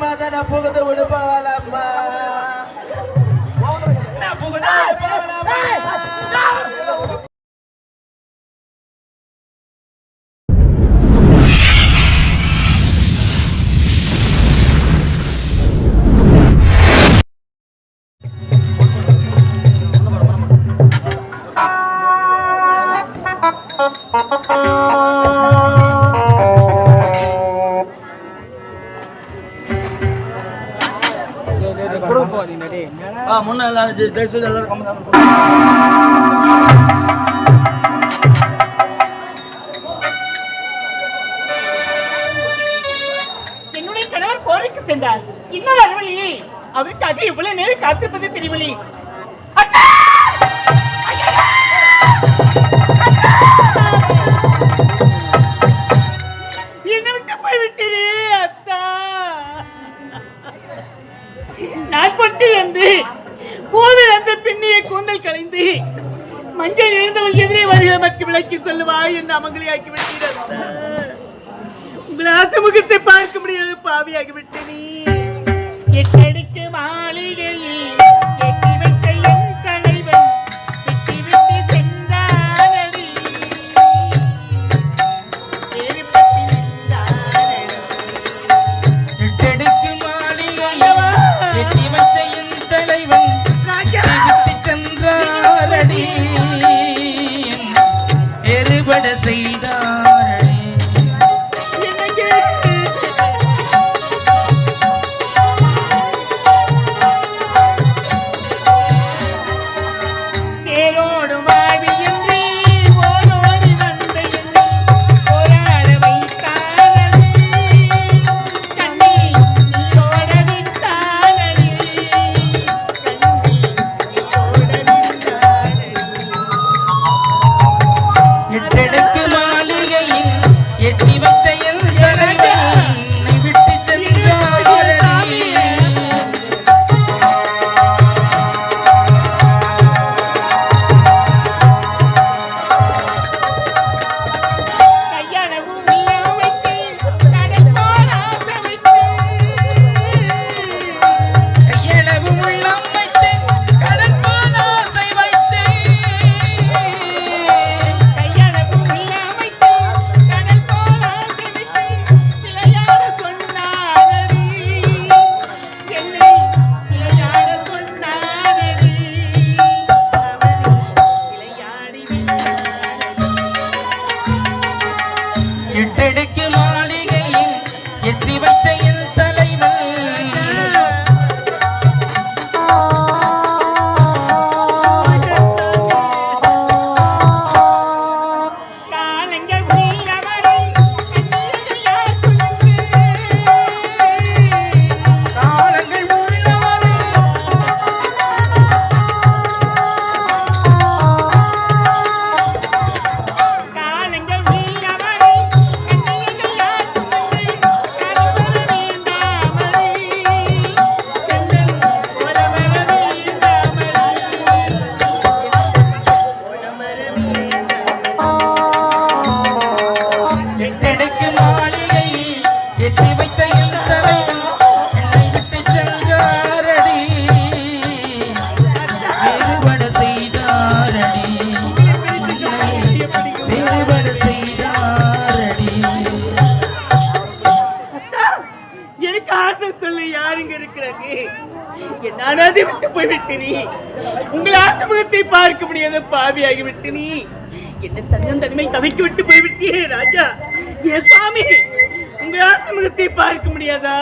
മാതാൻ അപ്പുറത്ത് വിടുമ്പോ जय सो जल्द कम ಭಾಗಿಯಾಗಿಬಿಟ್ಟ தெரியாத பாவியாகிவிட்டு நீ. என்ன தனியும் தனிமை தவிக்கி விட்டு போய்விட்டியே ராஜா. ஏ சாமி உங்க ஆசமுகத்தை பார்க்க முடியாதா?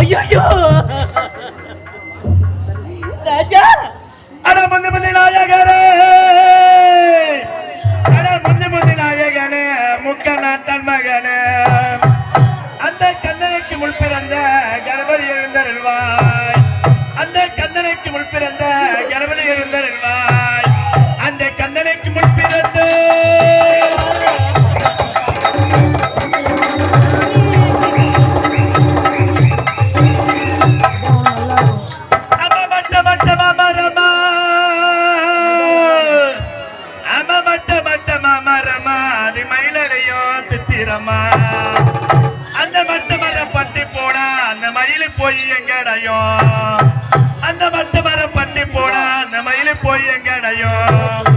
ஐயோ அந்த அந்த மத்த மரம் பண்ணி போனா அந்த மயிலு போய் எங்கடையும்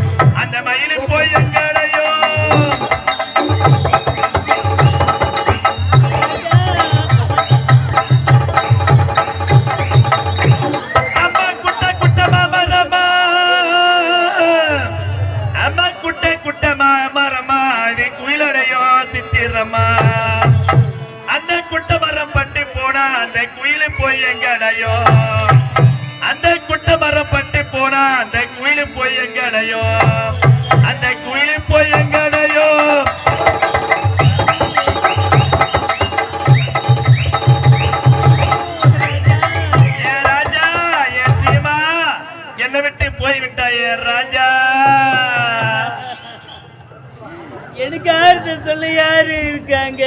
மாத்த ஆறுதல் சொல்ல யாரு இருக்காங்க?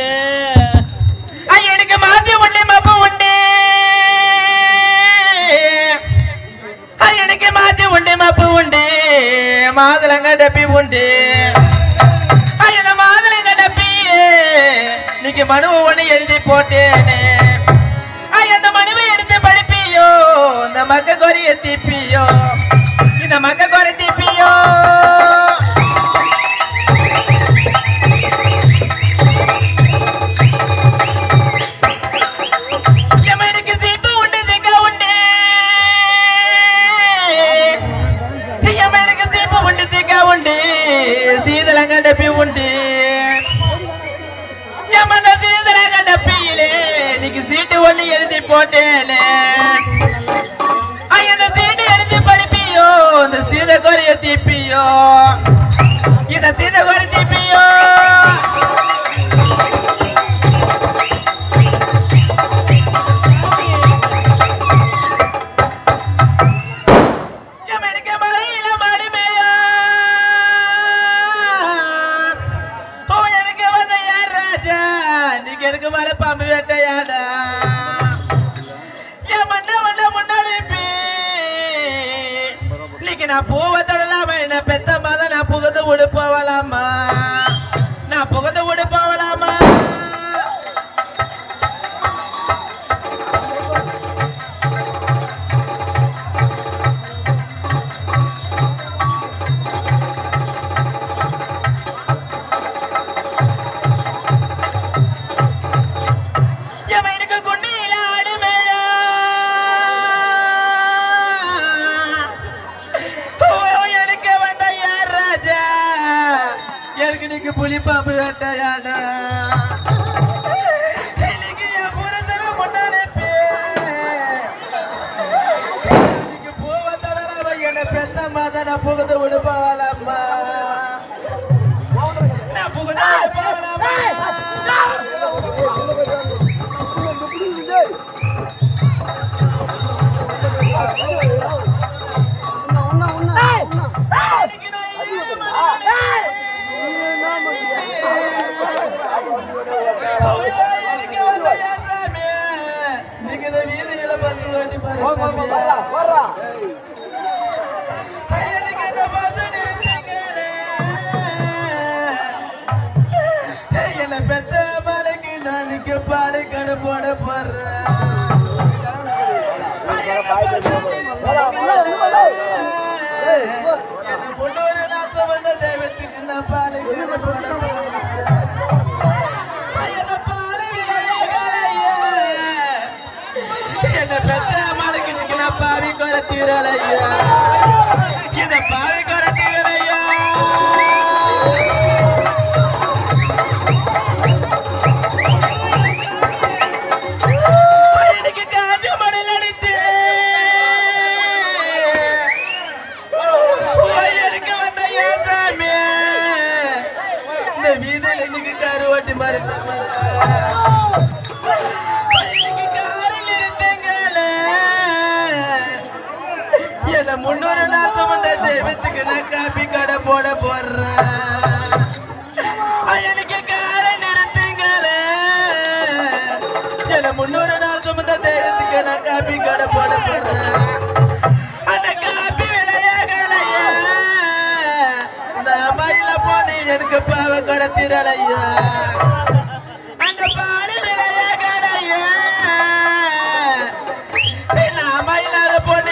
எனக்கு மாத்தி உண்டு மப்பு உண்டு எனக்கு மாத்தி உண்டு மப்பு உண்டு மாதுளங்க டப்பி உண்டு. இந்த மாதுளங்க டப்பி இன்னைக்கு மனுவை ஒண்ணு எழுதி போட்டேனே. அந்த மனுவை எடுத்து படிப்பியோ இந்த மக்க கொரிய தீப்பியோ இந்த மக்க கொரை தீப்பியோ. பாம்பு வேட்டையாடா. என் மண்ண மண்ண முன்னாடி இன்னைக்கு நான் பூவை தொடலாம என்ன பெத்த கடை போட பொண்ணு நாத்த வந்த தெய்வத்துக்கு நான் பாலை என்ன பெத்த நான் பாவி குறை தீரலையா இந்த பாவி குறை தீரலையா வீதியில் இன்னைக்கு கருவாட்டி மறுத்த என்ன முன்னூறு நாள் சுமந்த தெய்வத்துக்கு நான் காப்பி கடை போட போடுறேன் கரத்திரலையா அந்த பாலிலைய கடைய நாம இல்லாத பொண்ணு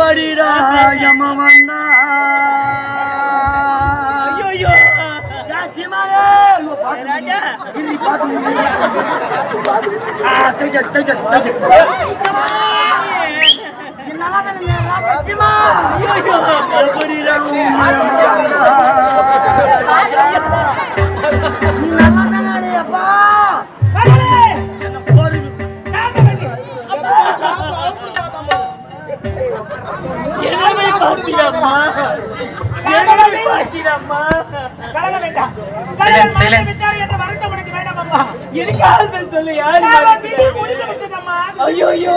எப்படிடா யம வந்தா. ஐயோ பாத்து ராஜா. இரு, பாத்து. ஆ, ராஜா ஐயோ. எப்படிடா யம வந்தா? ராஜா, நீ நல்லா தானே அப்பா. என்னவை பார்த்தீரம்மா என்னவை பார்த்தீரம்மா Silence, silence. எதுக்காக சொல்லு யாரு ஐயோ ஐயோ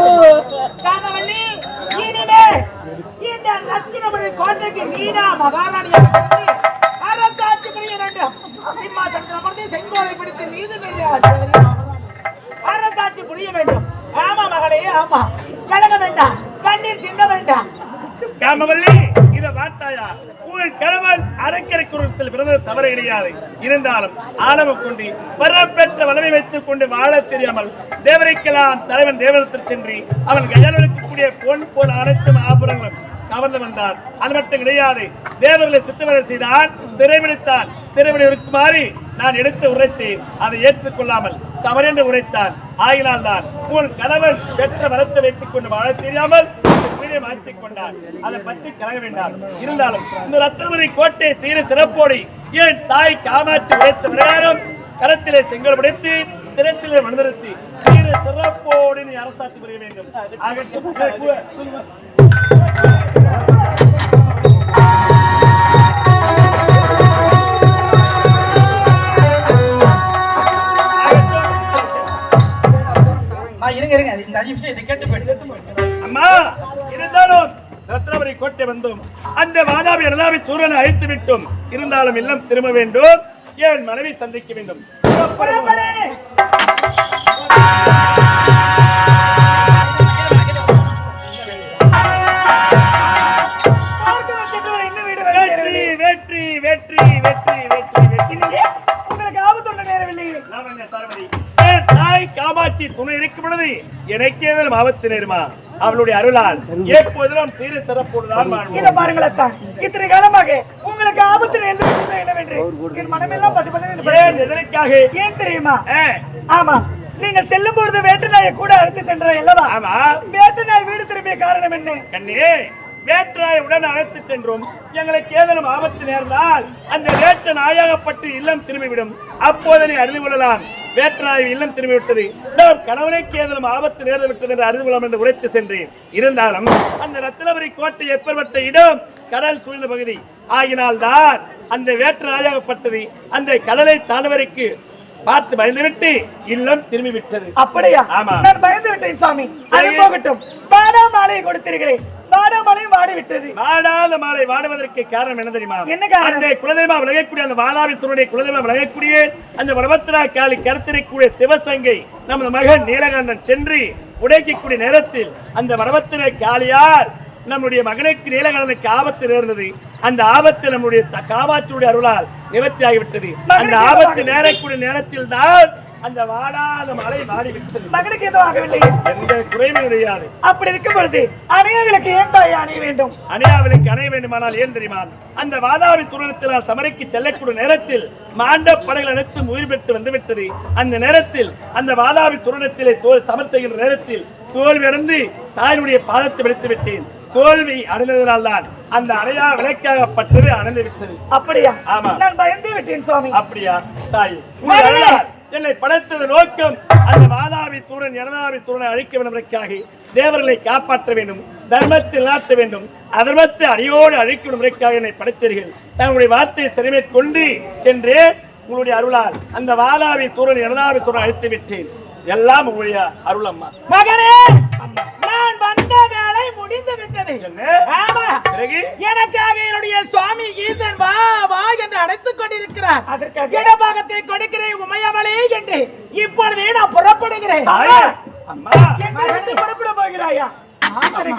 கோட்டைக்கு நீதா மகாராணியாக அரசாட்சி புரிய வேண்டும். சிம்மாசனத்தில் அமர்ந்து செங்கோலை பிடித்து நீதி அரசாட்சி புரிய வேண்டும் ஆமா மகளே ஆமா. கலங்க வேண்டாம். கண்ணீர் சிந்த வேண்டாம். காமவல்லி இத வார்த்தாயா? உங்கள் கணவன் அரக்கரை குரத்தில் பிறந்தது தவறு கிடையாது. இருந்தாலும் ஆணவம் கொண்டு பெற்ற வளமை வைத்துக் கொண்டு வாழத் தெரியாமல் தேவரைக்கெல்லாம் தலைவன் தேவனத்தில் சென்று அவன் கையால் பொன் போல் அனைத்து ஆபுரங்களும் கவர்ந்து வந்தார் அது மட்டும் கிடையாது தேவர்களை சித்தவரை செய்தான் திரைவிடித்தான் திரைவிடி இருக்குமாறு நான் எடுத்து உரைத்து அதை ஏற்றுக்கொள்ளாமல் தவறென்று உரைத்தான். ஆகினால் தான் உன் கணவன் பெற்ற வரத்தை வைத்துக் கொண்டு வாழ தெரியாமல் வீரை மாற்றிக் கொண்டார். அதை பற்றி கலக வேண்டாம். இருந்தாலும் இந்த ரத்தனபுரி கோட்டை சீர சிறப்போடு என் தாய் காமாட்சி உடைத்த பிரகாரம் கரத்திலே செங்கல் உடைத்து சிரத்திலே மனிதர்த்தி சீர சிறப்போடு நீ அரசாட்சி புரிய வேண்டும். ஆக, ஆ, இருங்க இருங்க. இந்த அஞ்சு நிமிஷம் இதை கேட்டு போயிட்டு அம்மா இருந்தாலும் ரத்னபுரி கோட்டை வந்தோம் அந்த மாதாவி அனதாவி சூரனை அழித்து விட்டோம். இருந்தாலும் இல்லம் திரும்ப வேண்டும். என் மனைவி சந்திக்க வேண்டும்? வெற்றி வெற்றி வெற்றி வெற்றி. காமாட்சி துணை இருக்கும் பொழுது எனக்கு ஏதேனும் ஆபத்து நேருமா அவளுடைய அருளால். எப்போதிலும் சீர சிறப்போடுதான் இத. பாருங்களேன் தான் இத்தனை காலமாக உங்களுக்கு ஆபத்து நேர்ந்து என்னவென்று? என் மனமெல்லாம் பத்து பத்து எதற்காக? ஏன் தெரியுமா? ஆமா. நீங்கள் செல்லும் பொழுது வேட்டு நாயை கூட அழைத்து சென்ற அல்லவா? ஆமா. வேட்டு நாய் வீடு திரும்பிய காரணம் என்ன? கண்ணே வேற்றாய் உடன் அழைத்து சென்றோம். எங்களுக்கு ஏதேனும் ஆபத்து நேர்ந்தால் அந்த வேட்ட நாயாகப்பட்டு இல்லம் திரும்பிவிடும். அப்போது நீ அறிந்து கொள்ளலாம். வேற்றாய் இல்லம் திரும்பிவிட்டது. நாம் கணவனுக்கு ஏதேனும் ஆபத்து நேர்ந்து விட்டது என்று அறிந்து கொள்ளலாம் என்று உரைத்து சென்றேன். இருந்தாலும் அந்த ரத்தினபுரி கோட்டை எப்பேற்பட்ட இடம்? கடல் சூழ்ந்த பகுதி. ஆகினால்தான் அந்த வேற்ற நாயாகப்பட்டது அந்த கடலை தாண்டவரைக்கு பார்த்து பயந்துவிட்டு இல்லம் திரும்பி விட்டது அப்படியா? ஆமா. நான் பயந்து விட்டேன் சாமி. அது போகட்டும். பாடா மாலையை கொடுத்தீர்களே. வாடாத மாலை வாடுவதற்கு காரணம் என்ன தெரியுமா? என்ன காரணம்? அந்த குலதெய்வமா விலகக்கூடிய அந்த வாதாபிசுரனுடைய குலதெய்வம் விலகக்கூடிய அந்த வடபத்திரா காலி கருத்திரைக்கூடிய சிவசங்கை நமது மகன் நீலகண்டன் சென்று உடைக்கக்கூடிய நேரத்தில் அந்த வடபத்திர காளியார் நம்முடைய மகனுக்கு நீலகண்டனுக்கு ஆபத்து நேர்ந்தது. அந்த ஆபத்து நம்முடைய காமாட்சியுடைய அருளால் நிவர்த்தி ஆகிவிட்டது அந்த ஆபத்து நேரக்கூடிய நேரத்தில் தான் அந்த வாடாத மலை மாறிவிட்டது மகனுக்கு எதுவும் ஆகவில்லை. எந்த குறையும் கிடையாது அப்படி இருக்கும் பொழுது அணைய விளக்கு ஏன் தாய் அணைய வேண்டும்? அணையாவிலுக்கு அணைய வேண்டுமானால் ஏன் தெரியுமா? அந்த வாதாபி சூழலத்தில் சமரைக்கு செல்லக்கூடிய நேரத்தில் மாண்ட படைகள் அனைத்தும் உயிர் பெற்று வந்துவிட்டது. அந்த நேரத்தில் அந்த வாதாபி சுரணத்திலே தோல் சமர் செய்கின்ற நேரத்தில் தோல்வி அடைந்து தாயினுடைய பாதத்தை விடுத்து விட்டேன். தோல்வி அடைந்ததனால் தான் அந்த அணையா விளக்காகப்பட்டது அணைந்து விட்டது. அப்படியா? ஆமா. நான் பயந்து விட்டேன் சுவாமி. அப்படியா? தாய். என்னை படைத்தது நோக்கம் அந்த மாதாவி சூரன் எனதாவி சூரனை அழிக்க வேண்டுவதற்காக தேவர்களை காப்பாற்ற வேண்டும் தர்மத்தில் நாட்ட வேண்டும் அதர்மத்தை அடியோடு அழிக்க முறைக்காக என்னை படைத்தீர்கள். தங்களுடைய வார்த்தையை சிறைமை கொண்டு சென்று உங்களுடைய அருளால் அந்த வாதாவி சூரன் எனதாவி சூரனை அழித்து விட்டேன் எல்லாம் உங்களுடைய அருள் அம்மா. மகனே வேலை முடிந்து விட்டது? ஆமா. எனக்காக என்னுடைய சுவாமி ஈசன் வா வா என்று அழைத்துக் கொண்டிருக்கிறார்? இடபாகத்தை கொடுக்கிறேன் உமையவளே என்று இப்பொழுதே நான் புறப்படுகிறேன். புறப்பட போகிறாயா?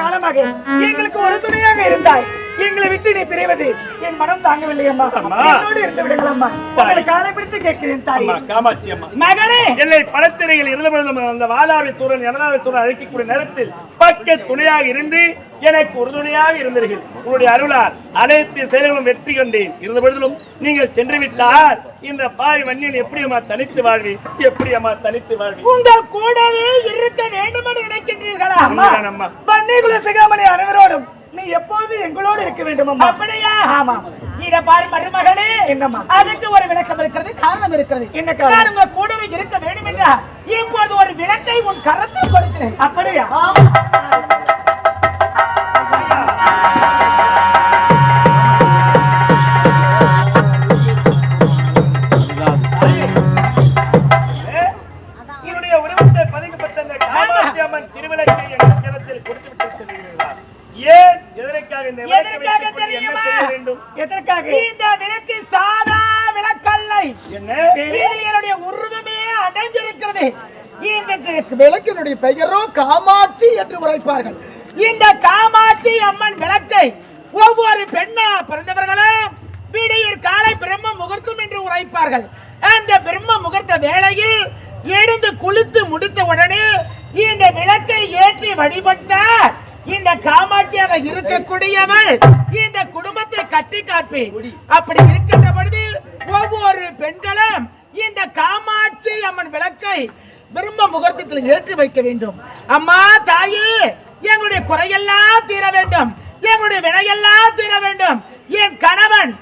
காலமாக எங்களுக்கு ஒரு துணையாக இருந்தாய். எங்களை விட்டு நீ பிரிவது. என் மனம் தாங்கவில்லை அம்மா. என்னோடு இருந்து விடுங்கள் அம்மா. உங்களை காலை பிடித்து கேட்கிறேன் தாய். காமாட்சி அம்மா. மகனே எல்லை படத்திரையில் இருந்த பொழுதும் அந்த வாதாவி சூரன் எனதாவி சூரன் அழைக்கக்கூடிய நேரத்தில் பக்க துணையாக இருந்து எனக்கு உறுதுணையாக இருந்தீர்கள். உங்களுடைய அருளால் அனைத்து செயல்களும் வெற்றி கொண்டேன். இருந்த பொழுதிலும் நீங்கள் சென்று விட்டால் இந்த பாய் மண்ணில் எப்படி அம்மா தனித்து வாழ்வி? எப்படி அம்மா தனித்து வாழ்வி? உங்கள் கூடவே இருக்க வேண்டும் என்று நினைக்கின்றீர்களா அம்மா? வன்னிகுல சிகாமணி அனைவரோடும் நீ எப்போது எங்களோடு இருக்க வேண்டும் அம்மா. அப்படியா? ஆமா இத பாரு மருமகளே. என்னம்மா? அதுக்கு ஒரு விளக்கம் இருக்கிறது காரணம் இருக்கிறது. என்ன காரணம்? உங்க கூடவே இருக்க வேண்டும் என்றா இப்பொழுது ஒரு விளக்கை உன் கரத்தில் கொடுக்கிறேன். அப்படியா? என்று இந்த காமாட்சி அம்மன் விளக்கை ஒவ்வொரு பெண்ணா பிறந்தவர்களும் விடியற் காலை பிரம்ம முகூர்த்தம் என்று உரைப்பார்கள். அந்த பிரம்ம முகூர்த்த வேளையில் எழுந்து குளித்து முடித்த உடனே இந்த விளக்கை ஏற்றி வழிபட்டார் இந்த காமாட்சியாக இருக்கக்கூடியவள் இந்த குடும்பத்தை கட்டி காப்பேன். அப்படி இருக்கின்ற பொழுது ஒவ்வொரு பெண்களும் இந்த காமாட்சி அம்மன் விளக்கை பிரம்ம முகூர்த்தத்தில் ஏற்றி வைக்க வேண்டும். அம்மா தாயே எங்களுடைய குறையெல்லாம் தீர வேண்டும். எங்களுடைய வினையெல்லாம் தீர வேண்டும். என் கணவன்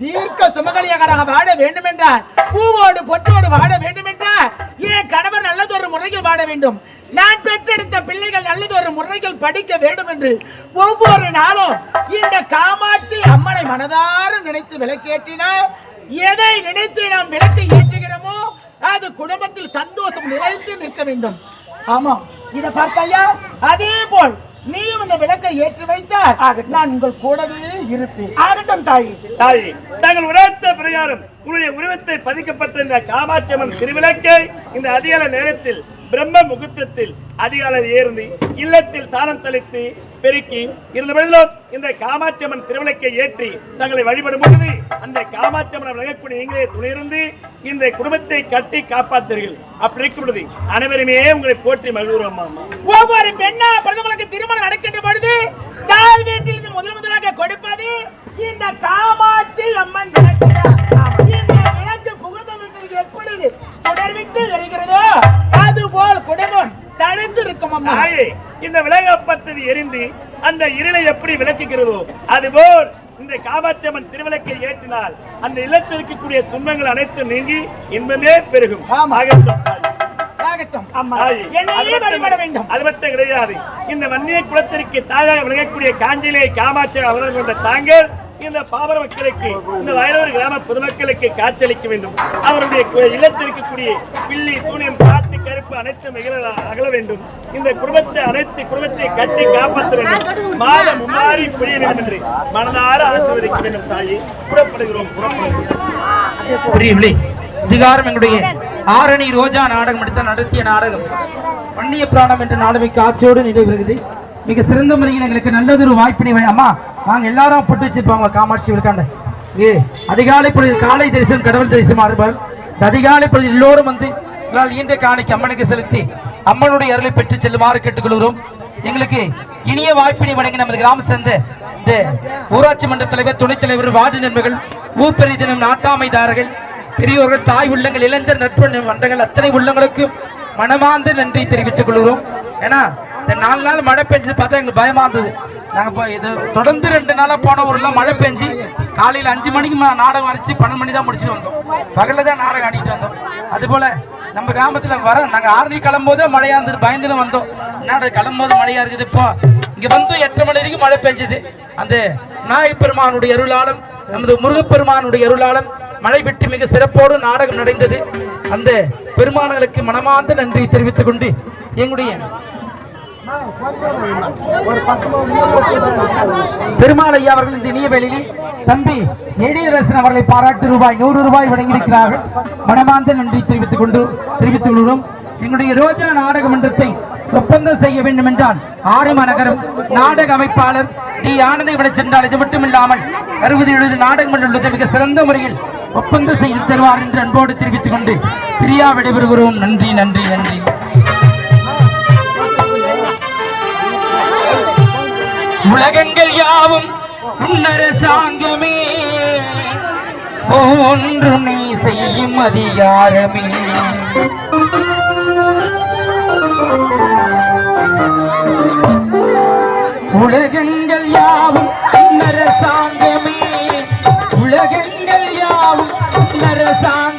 தீர்க்க சுமகலியகராக வாழ வேண்டும் என்றால் பூவோடு பொட்டோடு வாழ வேண்டும் என்றால் என் கணவர் நல்லதொரு முறையில் வாழ வேண்டும். நான் பெற்றெடுத்த பிள்ளைகள் நல்லதொரு முறையில் படிக்க வேண்டும் என்று ஒவ்வொரு நாளும் இந்த காமாட்சி அம்மனை மனதார நினைத்து விளக்கேற்றினால் எதை நினைத்து நாம் விளக்கை ஏற்றி அது குடும்பத்தில் சந்தோஷம் நிலைத்து நிற்க வேண்டும். ஆமாம். இதை பார்த்தாயா? அதே போல் நீயும் இந்த விளக்கை ஏற்றி வைத்தால் நான் உங்கள் கூடவே இருப்பேன். ஆகட்டும் தாய். தாய் தாங்கள் உரைத்த பிரகாரம் உன்னுடைய உருவத்தை பதிக்கப்பட்ட இந்த காமாட்சி அம்மன் திருவிளக்கை இந்த அதிகால நேரத்தில் பிரம்ம முகூர்த்தத்தில் அதிகாலை ஏறி இல்லத்தில் சாணம் தெளித்து பெருக்கி இருந்தபடியிலும் இந்த காமாட்சி அம்மன் திருவிளக்கை ஏற்றி தங்களை வழிபடும் பொழுது அந்த காமாட்சி அம்மன் விளக்கக்கூடிய நீங்களே துணையிருந்து இந்த குடும்பத்தை கட்டி காப்பாத்தீர்கள் அப்படி இருக்கும் பொழுது அனைவருமே உங்களை போற்றி மகிழ்கிறோம் ஒவ்வொரு பெண்ணா பிரதமருக்கு திருமணம் நடக்கின்ற பொழுது தாய் வீட்டில் இருந்து முதல் முதலாக கொடுப்பது இந்த காமாட்சி அம்மன் விளக்கு இந்த எப்பொழுது சுடர்விட்டு எரிகிறதோ அதுபோல் அம்மா. தாயே இந்த விலகப்பட்டது எரிந்து அந்த இருளை எப்படி விளக்குகிறதோ அதுபோல் இந்த காமாட்சியம்மன் திருவிளக்கை ஏற்றினால் அந்த இல்லத்தில் இருக்கக்கூடிய துன்பங்கள் அனைத்தும் நீங்கி இன்பமே பெருகும். அது மட்டும் கிடையாது. இந்த வன்னிய குலத்திற்கு தாயாக விளங்கக்கூடிய காஞ்சிலே காமாட்சி அவர்கள் கொண்ட தாங்கள் இந்த பாபர மக்களுக்கு இந்த வயலூர் கிராம பொதுமக்களுக்கு காட்சியளிக்க வேண்டும். அவருடைய இல்லத்திற்கக்கூடிய இல்லத்தில் பில்லி தூணியம் காத்து கருப்பு அனைத்தும் அகல வேண்டும். இந்த குடும்பத்தை அனைத்து குடும்பத்தை கட்டி காப்பாற்ற வேண்டும். மாதம் மாறி புரிய வேண்டும் என்று மனதார ஆசீர்வதிக்க வேண்டும் தாயே. புறப்படுகிறோம் புறப்படுகிறோம். புரியவில்லை அதிகாரம் எங்களுடைய ஆரணி ரோஜா நாடகம் எடுத்த நடத்திய நாடகம். வன்னிய பிராணம் என்ற நாடகம் காட்சியோடு நிறைவேறுகிறது மிக சிறந்த முறையில் எங்களுக்கு நல்லதொரு வாய்ப்பினை அம்மா நாங்கள் எல்லாரும் போட்டு வச்சிருப்பாங்க காமாட்சி விழுக்காண்ட. ஏ அதிகாலை பொழுது காலை தரிசனம் கடவுள் தரிசனம் ஆறுபார் அதிகாலை பொழுது எல்லோரும் வந்து எங்களால் ஈன்ற காணிக்கு அம்மனுக்கு செலுத்தி அம்மனுடைய அருளை பெற்று செல்லுமாறு கேட்டுக்கொள்கிறோம். எங்களுக்கு இனிய வாய்ப்பினை வழங்கி நமது கிராம சேர்ந்த இந்த ஊராட்சி மன்ற தலைவர் துணைத் தலைவர் வார்டு நண்பர்கள் ஊர் பெரிய தினம் நாட்டாமைதாரர்கள் பெரியோர்கள் தாய் உள்ளங்கள் இளைஞர் நட்பு மன்றங்கள் அத்தனை உள்ளங்களுக்கும் மனமார்ந்த நன்றி தெரிவித்துக் கொள்கிறோம். ஏன்னா இந்த நாலு நாள் மழை பெஞ்சது பார்த்தா எங்களுக்கு பயமா இருந்தது. நாங்கள் இப்போ இது தொடர்ந்து ரெண்டு நாளாக போன ஊரில் மழை பெஞ்சு காலையில் அஞ்சு மணிக்கு நாடகம் அடிச்சு பன்னெண்டு மணி தான் முடிச்சுட்டு வந்தோம். பகலில் தான் நாடகம் ஆடிட்டு வந்தோம். அதுபோல் நம்ம கிராமத்தில் வர நாங்கள் ஆறு கிளம்போதே மழையாக இருந்தது பயந்துன்னு வந்தோம். என்னடா கிளம்போது மழையாக இருக்குது இப்போ? இங்கே வந்து எட்டரை மணி வரைக்கும் மழை பெஞ்சது. அந்த நாயப்பெருமானுடைய அருளாலும் நமது முருகப்பெருமானுடைய அருளாலும் மழை விட்டு மிக சிறப்போடு நாடகம் நடந்தது. அந்த பெருமானங்களுக்கு மனமார்ந்த நன்றி தெரிவித்துக் கொண்டு எங்களுடைய பெருமாள் ஐயா அவர்கள் இந்த இனிய வேளையில் தம்பி எழிலரசன் அவர்களை பாராட்டு ரூபாய் நூறு ரூபாய் வழங்கியிருக்கிறார்கள். மனமார்ந்த நன்றி தெரிவித்துக் கொண்டு தெரிவித்துக் கொள்கிறோம். எங்களுடைய ரோஜா நாடக மன்றத்தை ஒப்பந்தம் செய்ய வேண்டும் என்றால் ஆரிமா நகரம் நாடக அமைப்பாளர் டி. ஆனந்தை விட சென்றால் இது மட்டுமில்லாமல் அறுபது எழுபது நாடகம் உள்ளது. மிக சிறந்த முறையில் ஒப்பந்தம் செய்து தருவார் என்று அன்போடு தெரிவித்துக் கொண்டு பிரியா விடைபெறுகிறோம். நன்றி நன்றி நன்றி. உலகங்கள் யாவும் உன்னரசாங்கமே ஒன்று நீ செய்யும் அதிகாரமே. உலகங்கள் யாவும் உன்னரசாங்கமே உலகங்கள் யாவும் உன்னரசாங்கமே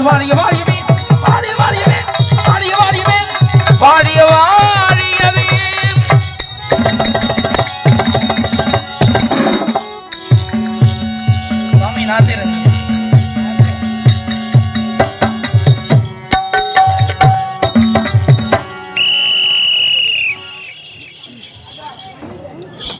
பாடிய பாடியமே நாடு பாடிய பாடியமே